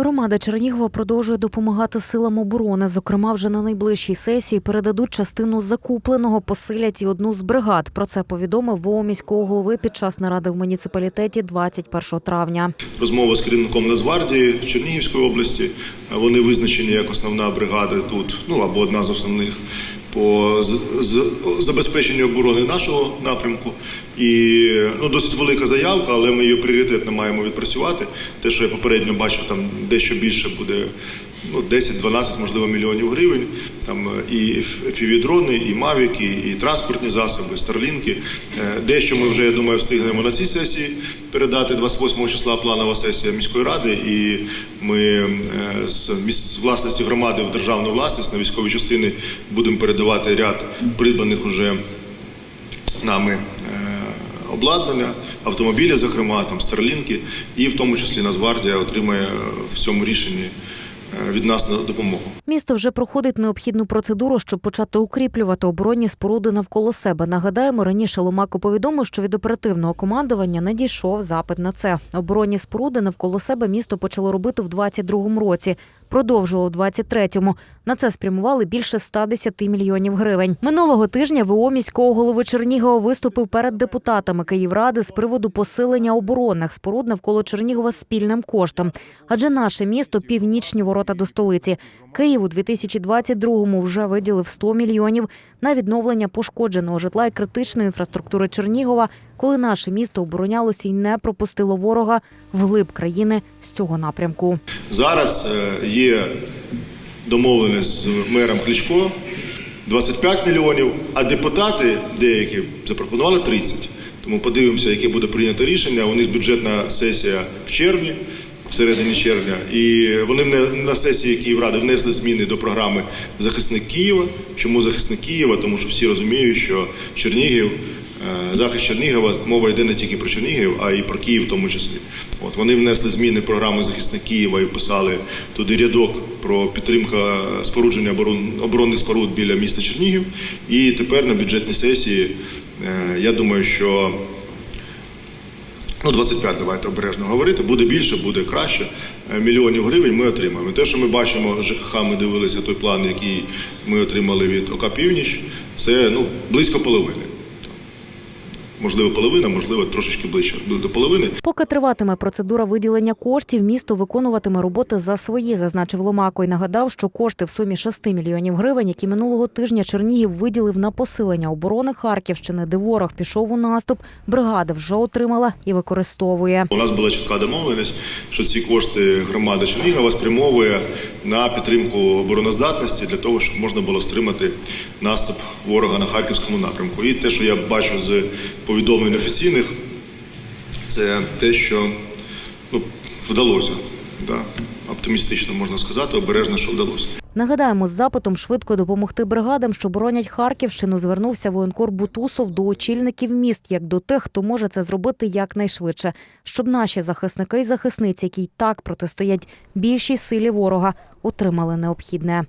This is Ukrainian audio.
Громада Чернігова продовжує допомагати силам оборони. Зокрема, вже на найближчій сесії передадуть частину закупленого, посилять і одну з бригад. Про це повідомив ВО міського голови під час наради в муніципалітеті 21 травня. розмова з керівником Нацгвардії Чернігівської області. Вони визначені як основна бригада тут, ну або одна з основних по забезпеченню оборони нашого напрямку. І ну, досить велика заявка, але ми її пріоритетно маємо відпрацювати. Те, що я попередньо бачив, там дещо більше буде. Ну, 10-12, можливо, мільйонів гривень. Там е, і FPV-дрони, і мавіки, і транспортні засоби, старлінки. Е, Дещо ми вже, я думаю, встигнемо на цій сесії передати 28 числа планова сесія міської ради, і ми е, з власності громади в державну власність на військові частини будемо передавати ряд придбаних уже нами обладнання, автомобілі, зокрема, там старлінки, і в тому числі Нацгвардія отримає в цьому рішенні від нас на допомогу. Місто вже проходить необхідну процедуру, щоб почати укріплювати оборонні споруди навколо себе. Нагадаємо, раніше Ломако повідомив, що від оперативного командування не дійшов запит на це. Оборонні споруди навколо себе місто почало робити в 22-му році. Продовжило в 23-му. На це спрямували більше 110 мільйонів гривень. Минулого тижня ВО міського голови Чернігова виступив перед депутатами Київради з приводу посилення оборонних споруд навколо Чернігова спільним коштом. Адже наше місто північні ворота до столиці. Київ у 2022-му вже виділив 100 мільйонів на відновлення пошкодженого житла і критичної інфраструктури Чернігова, коли наше місто оборонялося і не пропустило ворога вглиб країни з цього напрямку. Зараз е, є домовленість з мером Кличко 25 мільйонів, а депутати деякі запропонували 30. Тому подивимося, яке буде прийнято рішення. У них бюджетна сесія в червні, в середині червня, і вони на сесії Київради внесли зміни до програми Захисник Києва. Чому захисник Києва? Тому що всі розуміють, що Чернігів. Е, Захист Чернігова мова йде не тільки про Чернігів, а й про Київ в тому числі. От вони внесли зміни в програму захисник Києва і вписали туди рядок про підтримку спорудження оборон, оборонних споруд біля міста Чернігів. І тепер на бюджетній сесії е, я думаю, що ну 25, давайте обережно говорити, буде більше, буде краще. Е, Мільйонів гривень ми отримаємо. Те, що ми бачимо, ЖКХ, ми дивилися той план, який ми отримали від ОК Північ, це ну близько половини. Можливо, половина, можливо, трошечки ближче до половини. Поки триватиме процедура виділення коштів, місто виконуватиме роботи за свої, зазначив Ломако і нагадав, що кошти в сумі 6 мільйонів гривень, які минулого тижня Чернігів виділив на посилення оборони Харківщини, де ворог пішов у наступ, бригада вже отримала і використовує. У нас була чітка домовленість, що ці кошти громада Чернігова спрямовує на підтримку обороноздатності для того, щоб можна було стримати наступ ворога на харківському напрямку. І те, що я бачу з повідомлень офіційних, це те, що ну, вдалося. Да? Оптимістично можна сказати, обережно, що вдалося. Нагадаємо, з запитом швидко допомогти бригадам, що боронять Харківщину, звернувся воєнкор Бутусов до очільників міст, як до тих, хто може це зробити якнайшвидше, щоб наші захисники і захисниці, які й так протистоять більшій силі ворога, отримали необхідне.